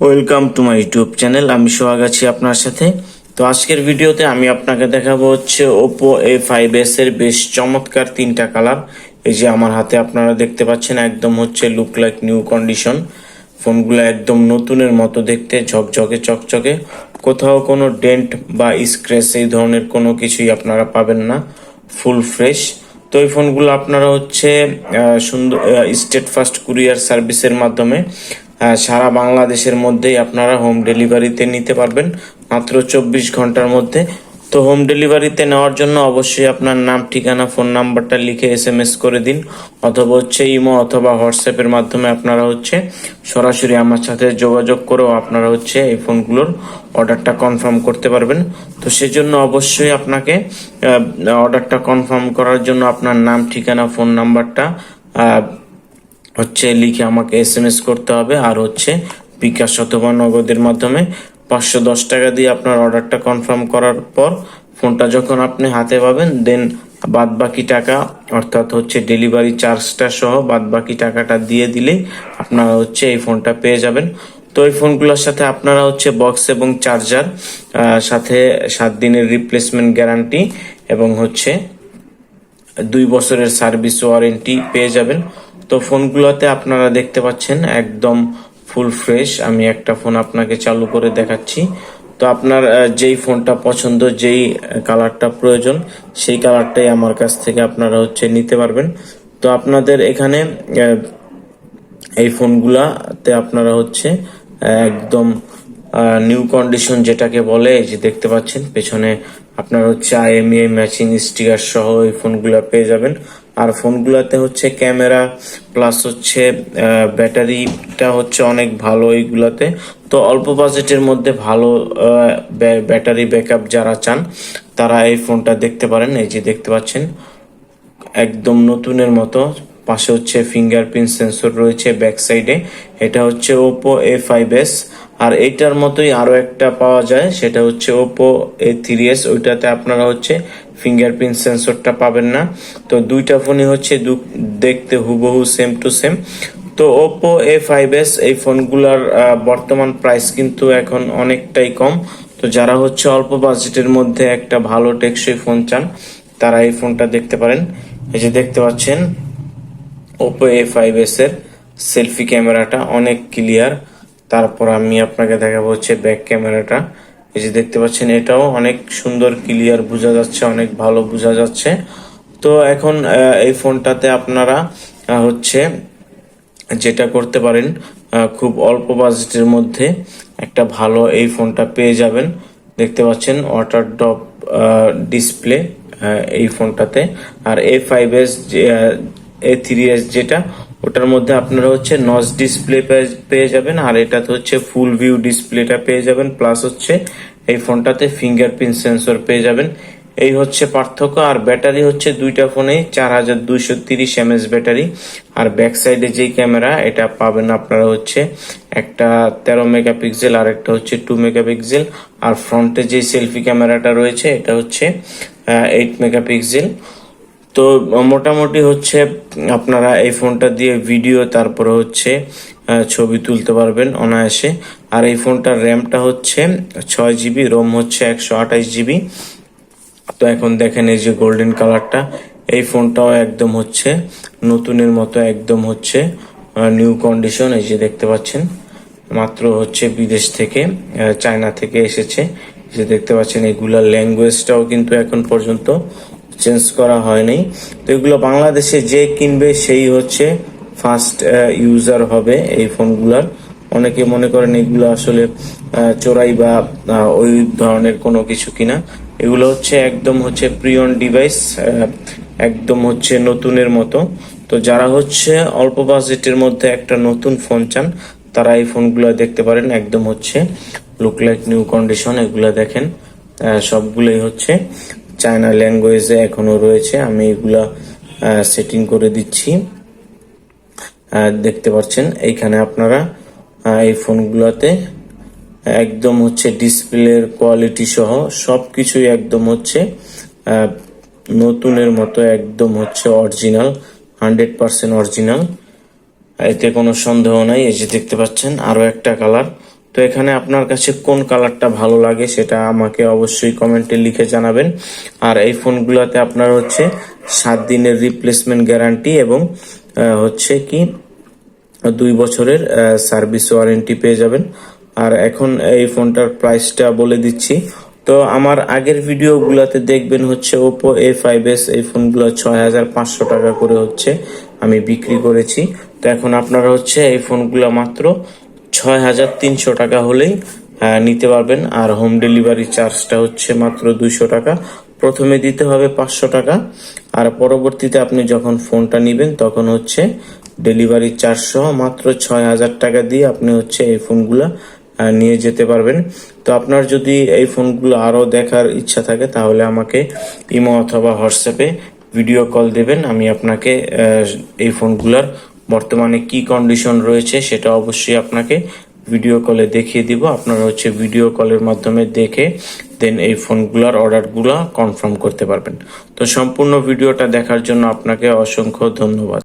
Welcome to my YouTube channel আমি সোহাগ আছি আপনার সাথে। তো আজকের ভিডিওতে আমি আপনাকে দেখাবো হচ্ছে ওপো এ ফাইভ এস এর বেশ চমৎকার তিনটা কালার এই যে আমার হাতে আপনারা দেখতে পাচ্ছেন, একদম হচ্ছে লুক লাইক নিউ কন্ডিশন ফোনগুলো একদম নতুনের মতো দেখতে, ঝকঝকে, চকচকে। কোথাও কোনো ডেন্ট বা স্ক্র্যাচ এই ধরনের কোনো কিছুই আপনারা পাবেন না। ফুল ফ্রেশ তো এই ফোনগুলো আপনারা হচ্ছে সুন্দর স্টেট ফার্স্ট কুরিয়ার সার্ভিসের মাধ্যমে সারা বাংলাদেশের মধ্যেই আপনারা হোম ডেলিভারিতে নিতে পারবেন। মাত্র চব্বিশ ঘণ্টার মধ্যে। তো হোম ডেলিভারিতে নেওয়ার জন্য অবশ্যই আপনার নাম, ঠিকানা ফোন নাম্বারটা লিখে এস এম এস করে দিন। অথবা হচ্ছে ইমো অথবা হোয়াটসঅ্যাপের মাধ্যমে আপনারা হচ্ছে সরাসরি আমার সাথে যোগাযোগ করেও আপনারা হচ্ছে এই ফোনগুলোর অর্ডারটা কনফার্ম করতে পারবেন। তো সেজন্য অবশ্যই আপনাকে অর্ডারটা কনফার্ম করার জন্য আপনার নাম, ঠিকানা ফোন নাম্বারটা হচ্ছে লিখে আমাকে এস এম এস করতে হবে আর হচ্ছে বিকাশ অথবা নগদের মাধ্যমে পাঁচশো দশ টাকা দিয়ে আপনার অর্ডারটা কনফার্ম করার পর ফোনটা যখন আপনি হাতে পাবেন দেন বাদ বাকি টাকা অর্থাৎ হচ্ছে ডেলিভারি চার্জটা সহ বাদ বাকি টাকাটা দিয়ে দিলেই আপনারা হচ্ছে এই ফোনটা পেয়ে যাবেন। তো এই ফোনগুলোর সাথে আপনারা হচ্ছে বক্স এবং চার্জার সাথে সাত দিনের রিপ্লেসমেন্ট গ্যারান্টি এবং হচ্ছে দুই বছরের সার্ভিস ওয়ারেন্টি পেয়ে যাবেন। তো ফোনগুলোতে আপনারা দেখতে পাচ্ছেন একদম ফুল ফ্রেশ। আমি একটা ফোন আপনাকে চালু করে দেখাচ্ছি। তো আপনার যেই ফোনটা পছন্দ, যেই কালারটা প্রয়োজন, সেই কালারটাই আমার কাছ থেকে আপনারা হচ্ছে নিতে পারবেন। তো আপনাদের এখানে এই ফোনগুলাতে আপনারা হচ্ছে একদম নিউ কন্ডিশন যেটাকে বলে যে দেখতে পাচ্ছেন, পেছনে আপনার হচ্ছে আইএমইআই ম্যাচিং স্টিকার সহ এই ফোনগুলা পেয়ে যাবেন। আর ফোনগুলাতে হচ্ছে ক্যামেরা প্লাস হচ্ছে ব্যাটারিটা হচ্ছে অনেক ভালো এইগুলাতে। তো অল্প বাজেটের মধ্যে ভালো ব্যাটারি ব্যাকআপ যারা চান, তারা এই ফোনটা দেখতে পারেন। এই যে দেখতে পাচ্ছেন, একদম নতুনের মতো। পাশে হচ্ছে ফিঙ্গারপ্রিন্ট সেন্সর রয়েছে ব্যাক সাইডে এটা হচ্ছে ওপো এ ফাইভ এস আর এইটার মতোই আরও একটা পাওয়া যায়, সেটা হচ্ছে ওপো এ থ্রি এস ওইটাতে আপনারা হচ্ছে ফিঙ্গারপ্রিন্ট সেন্সরটা পাবেন না। তো দুইটা ফোনই হচ্ছে দেখতে হুবহু সেম টু সেম তো ওপো এ ফাইভ এস এই ফোনগুলার বর্তমান প্রাইস কিন্তু এখন অনেকটাই কম। তো যারা হচ্ছে অল্প বাজেটের মধ্যে একটা ভালো টেকসই ফোন চান, তারা এই ফোনটা দেখতে পারেন। এই যে দেখতে পাচ্ছেন ওপো এ ফাইভ এস এর সেলফি ক্যামেরাটা অনেক ক্লিয়ার তারপর আমি আপনাকে দেখাবো হচ্ছে ব্যাক ক্যামেরাটা এই যে দেখতে পাচ্ছেন, এটাও অনেক সুন্দর ক্লিয়ার বোঝা যাচ্ছে, অনেক ভালো বোঝা যাচ্ছে। তো এখন এই ফোনটাতে আপনারা হচ্ছে যেটা করতে পারেন খুব অল্প বাজেটের মধ্যে একটা ভালো এই ফোনটা পেয়ে যাবেন। দেখতে পাচ্ছেন ওয়াটার ড্রপ ডিসপ্লে এই ফোনটাতে। আর A five S A three S যেটা ওটার মধ্যে আপনারা হচ্ছে নচ ডিসপ্লে পেয়ে যাবেন, আর এটাতে হচ্ছে ফুল ভিউ ডিসপ্লেটা পেয়ে যাবেন প্লাস হচ্ছে এই ফোনটাতে ফিঙ্গারপ্রিন্ট সেন্সর পেয়ে যাবেন। এই হচ্ছে পার্থক্য, আর ব্যাটারি হচ্ছে দুইটা ফোনেই চার হাজার দুইশো তিরিশ এমএস ব্যাটারি। আর ব্যাক সাইডে যেই ক্যামেরা এটা পাবেন আপনারা হচ্ছে একটা তেরো মেগাপিক্সেল, আর একটা হচ্ছে টু মেগাপিক্সেল। আর ফ্রন্টে যে সেলফি ক্যামেরাটা রয়েছে, এটা হচ্ছে এইট মেগাপিক্সেল। তো, মোটামুটি হচ্ছে আপনারা এই ফোনটা দিয়ে ভিডিও, তারপরে হচ্ছে ছবি তুলতে পারবেন অনায়াসে। আর এই ফোনটার র্যামটা হচ্ছে ছয় জিবি, রোম হচ্ছে একশো আঠাশ জিবি। তো এখন দেখেন এই যে গোল্ডেন কালারটা, এই ফোনটাও একদম হচ্ছে নতুনের মতো, একদম হচ্ছে নিউ কন্ডিশন, এই যে দেখতে পাচ্ছেন। মাত্র হচ্ছে বিদেশ থেকে চায়না থেকে এসেছে। যে দেখতে পাচ্ছেন, এগুলার ল্যাঙ্গুয়েজটাও কিন্তু এখন পর্যন্ত চেঞ্জ করা হয়নি। তো এগুলো বাংলাদেশে যে কিনবে সেই হচ্ছে ফার্স্ট ইউজার হবে এই ফোনগুলার। অনেকে মনে করেন এগুলো আসলে চোরাই বা ওই ধরনের কোনো কিছু কিনা। এগুলো হচ্ছে একদম হচ্ছে প্রিয়ন ডিভাইস একদম হচ্ছে নতুনের মতো। তো যারা হচ্ছে অল্প বাজেটের মধ্যে একটা নতুন ফোন চান, তারা এই ফোনগুলো দেখতে পারেন। একদম হচ্ছে লুক লাইক নিউ কন্ডিশন এগুলো দেখেন। সবগুলোই হচ্ছে। চায়না ল্যাঙ্গুয়েজে এখনও রয়েছে। আমি এগুলা সেটিং করে দিচ্ছি। দেখতে পাচ্ছেন, এইখানে আপনারা এই ফোনগুলোতে একদম হচ্ছে ডিসপ্লের কোয়ালিটি সহ সবকিছুই একদম হচ্ছে নতুনের মতো একদম হচ্ছে অরিজিনাল হান্ড্রেড পার্সেন্ট অরিজিনাল এতে কোনো সন্দেহ নাই, এই যে দেখতে পাচ্ছেন, আরও একটা কালার তো এখানে আপনার কাছে কোন কালারটা ভালো লাগে সেটা আমাকে অবশ্যই কমেন্টে লিখে জানাবেন। আর এই ফোনগুলোতে আপনার হচ্ছে সাত দিনের রিপ্লেসমেন্ট গ্যারান্টি এবং হচ্ছে কি, দুই বছরের সার্ভিস ওয়ারেন্টি পেয়ে যাবেন। আর এখন এই ফোনটার প্রাইসটা বলে দিচ্ছি। তো আমার আগের ভিডিওগুলোতে দেখবেন হচ্ছে ওপো এ ফাইভ এস এই ফোনগুলো ছয় হাজার পাঁচশো টাকা করে হচ্ছে আমি বিক্রি করেছি। তো এখন আপনারা হচ্ছে এই ফোনগুলো মাত্র ছয় হাজার তিনশো টাকা হলেই নিতে পারবেন। আর হোম ডেলিভারি চার্জটা হচ্ছে মাত্র দুইশো টাকা। প্রথমে দিতে হবে পাঁচশো টাকা। আর পরবর্তীতে আপনি যখন ফোনটা নেবেন, তখন হচ্ছে ডেলিভারি সহ মাত্র ছয় হাজার টাকা দিয়ে আপনি হচ্ছে এই ফোনগুলা নিয়ে যেতে পারবেন। তো আপনার যদি এই ফোনগুলো আরও দেখার ইচ্ছা থাকে, তাহলে আমাকে ইমো অথবা হোয়াটসঅ্যাপে ভিডিও কল দেবেন। আমি আপনাকে এই ফোনগুলার বর্তমানে কি কন্ডিশন রয়েছে সেটা অবশ্যই আপনাকে ভিডিও কলে দেখিয়ে দিব। আপনারা হচ্ছে ভিডিও কলের মাধ্যমে দেখে দেন এই ফোনগুলোর অর্ডারগুলো কনফার্ম করতে পারবেন। তো সম্পূর্ণ ভিডিওটা দেখার জন্য আপনাকে অসংখ্য ধন্যবাদ।